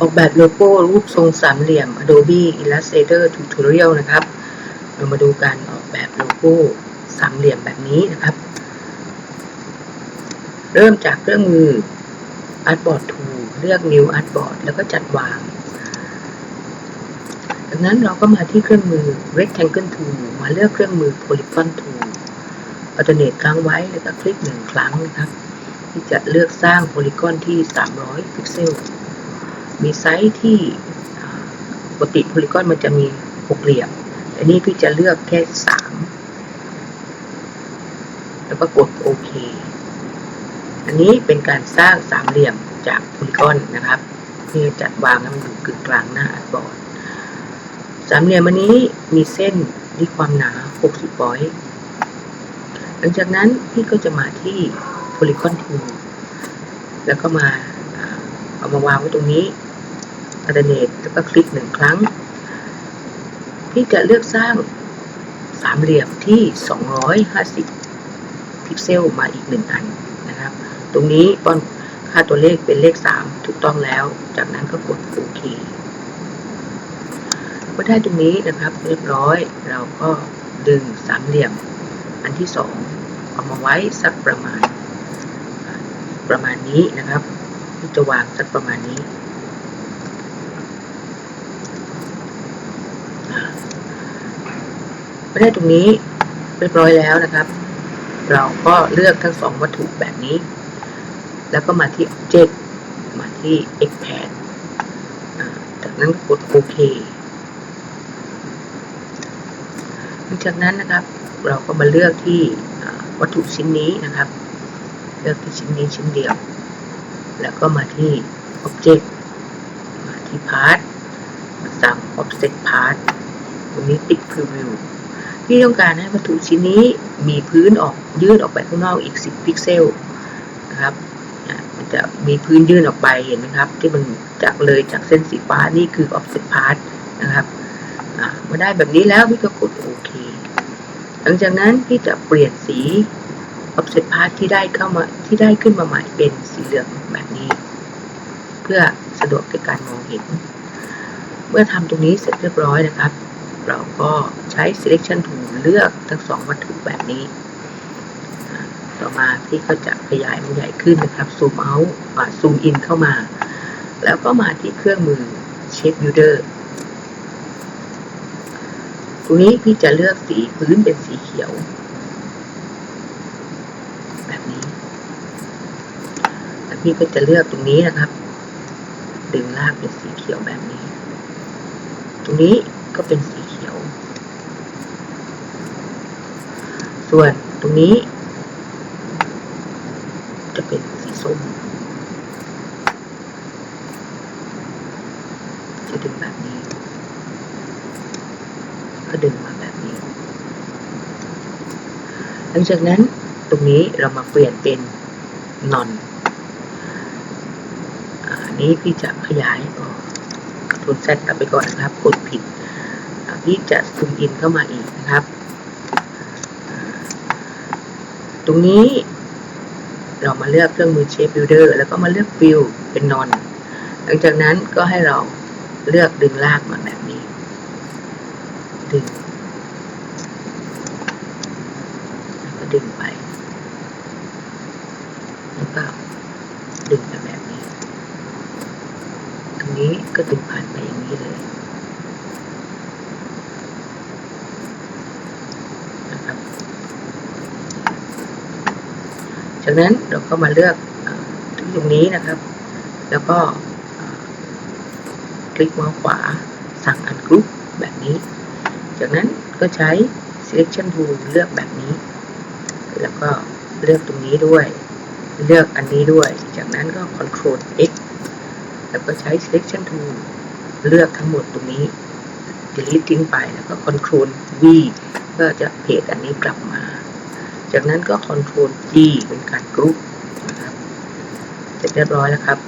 ออกแบบโลโก้รูปทรงสามเหลี่ยม Adobe Illustrator Tutorial นะครับ เรามาดูการออกแบบโลโก้สามเหลี่ยมแบบนี้นะครับ เริ่มจากเครื่องมือ Artboard Tool เลือก New Artboard แล้วก็จัดวาง จากนั้นเราก็มาที่เครื่องมือ Rectangle Tool มาเลือกเครื่องมือ Polygon Tool Alternate ค้างไว้แล้วก็คลิกหนึ่งครั้งนะครับ ที่จะเลือกสร้างโพลีกอนที่ 300 พิกเซล มีไซส์ที่ปกติโพลีกอนมันจะมีหกเหลี่ยมแต่นี่พี่จะเลือกแค่3แล้วก็กดโอเค อันนี้เป็นการสร้างสามเหลี่ยมจากโพลีกอนนะครับที่จัดวางให้มันอยู่กึ่งกลางหน้าอาร์ตบอร์ดสามเหลี่ยมอันนี้มีเส้นที่ความหนา 60ปอยต์หลังจากนั้นพี่ก็จะมาที่ Polygon Tool แล้วก็มาเอามาวางไว้ตรงนี้ Alternate แล้วก็คลิกหนึ่งครั้ง พี่จะเลือกสร้างสามเหลี่ยมที่ 250 พิกเซลมาอีกหนึ่งอันนะครับ ตรงนี้ป้อนค่าตัวเลขเป็นเลข 3 ถูกต้องแล้ว จากนั้นก็กดโอเคเมื่อได้ตรงนี้นะครับเรียบร้อยเราก็ดึงสามเหลี่ยม อันที่สองเอามาไว้สักประมาณ ประมาณนี้นะครับที่จะวางสักประมาณนี้ อ่าเมื่อได้ตรงนี้เรียบร้อยแล้วนะครับ เราก็เลือกทั้งสองวัตถุแบบนี้ แล้วก็มาที่ Object มาที่ Expand จากนั้นกดโอเคหลังจากนั้นนะครับ เราก็มาเลือกที่วัตถุชิ้นนี้นะครับ เลือกที่ชิ้นนี้ชิ้นเดียว แล้วก็มาที่ Object มาที่ Part มาสั่ง Offset Part ตรงนี้ติ๊ก Preview ที่ต้องการให้วัตถุชิ้นนี้มีพื้นออกยื่นออกไปข้างนอกอีก 10 พิกเซลนะครับมันจะมีพื้นยื่นออกไปเห็นไหมครับ ที่มันจากเลยจากเส้นสีฟ้านี่คือ Offset Part นะครับมื่อได้แบบนี้แล้วพี่ก็กดโอเค หลังจากนั้นพี่จะเปลี่ยนสี offset part ที่ได้เข้ามาที่ได้ขึ้นมาใหม่เป็นสีเหลืองแบบนี้ เพื่อสะดวกในการมองเห็น เมื่อทำตรงนี้เสร็จเรียบร้อยนะครับ เราก็ใช้ selection tool เลือกทั้งสองวัตถุแบบนี้ ต่อมาพี่ก็จะขยายมันใหญ่ขึ้นนะครับ zoom out อ่า zoom in เข้ามา แล้วก็มาที่เครื่องมือ shape builder ตรงนี้พี่จะเลือกสีพื้นเป็นสีเขียว แบบนี้ แล้วพี่ก็จะเลือกตรงนี้นะครับ ดึงลากเป็นสีเขียวแบบนี้ ตรงนี้ก็เป็นสี ยว ส่วนตรงนี้ จะเป็นสีส้มจะดึงแบบนี้ ก็ดึงมาแบบนี้ หลังจากนั้นตรงนี้เรามาเปลี่ยนเป็นนอนอันนี้พี่จะขยายออกทุนเซตกลับไปก่อนนะครับกดผิด อ่าพี่จะซูมอินเข้ามาอีกนะครับ ตรงนี้เรามาเลือกเครื่องมือ Shape Builder แล้วก็มาเลือก Fill เป็นนอนหลังจากนั้นก็ให้เราเลือกดึงลากมาแบบนี้ ดึงแล้วก็ดึงไปแล้วก็ดึงไปแบบนี้ ตรงนี้ก็ดึงผ่านไปอย่างนี้เลยนะครับ จากนั้นเราก็มาเลือกตรงนี้นะครับ แล้วก็คลิกเมาส์ขวาสั่งอันกรุ๊ปแบบนี้ จากนั้นก็ใช้ selection tool เลือกแบบนี้ แล้วก็เลือกตรงนี้ด้วย เลือกอันนี้ด้วย จากนั้นก็ control x แล้วก็ใช้ selection tool เลือกทั้งหมดตรงนี้ delete ทิ้งไปแล้วก็ control v ก็จะเพจอันนี้กลับมา จากนั้นก็ control g เป็นการกรุ๊ปนะครับ เสร็จเรียบร้อยแล้วครับ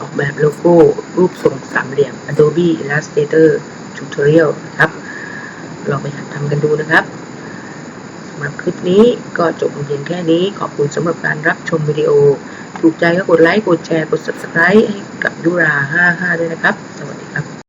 ออกแบบโลโก้รูปทรงสามเหลี่ยม Adobe Illustrator Tutorial นะครับลองไปหัดทำกันดูนะครับสำหรับคลิปนี้ก็จบลงเพียงแค่นี้ ขอบคุณสำหรับการรับชมวิดีโอ ถูกใจก็กดไลค์ กดแชร์ กด subscribe ให้กับยุรา55ด้วยนะครับสว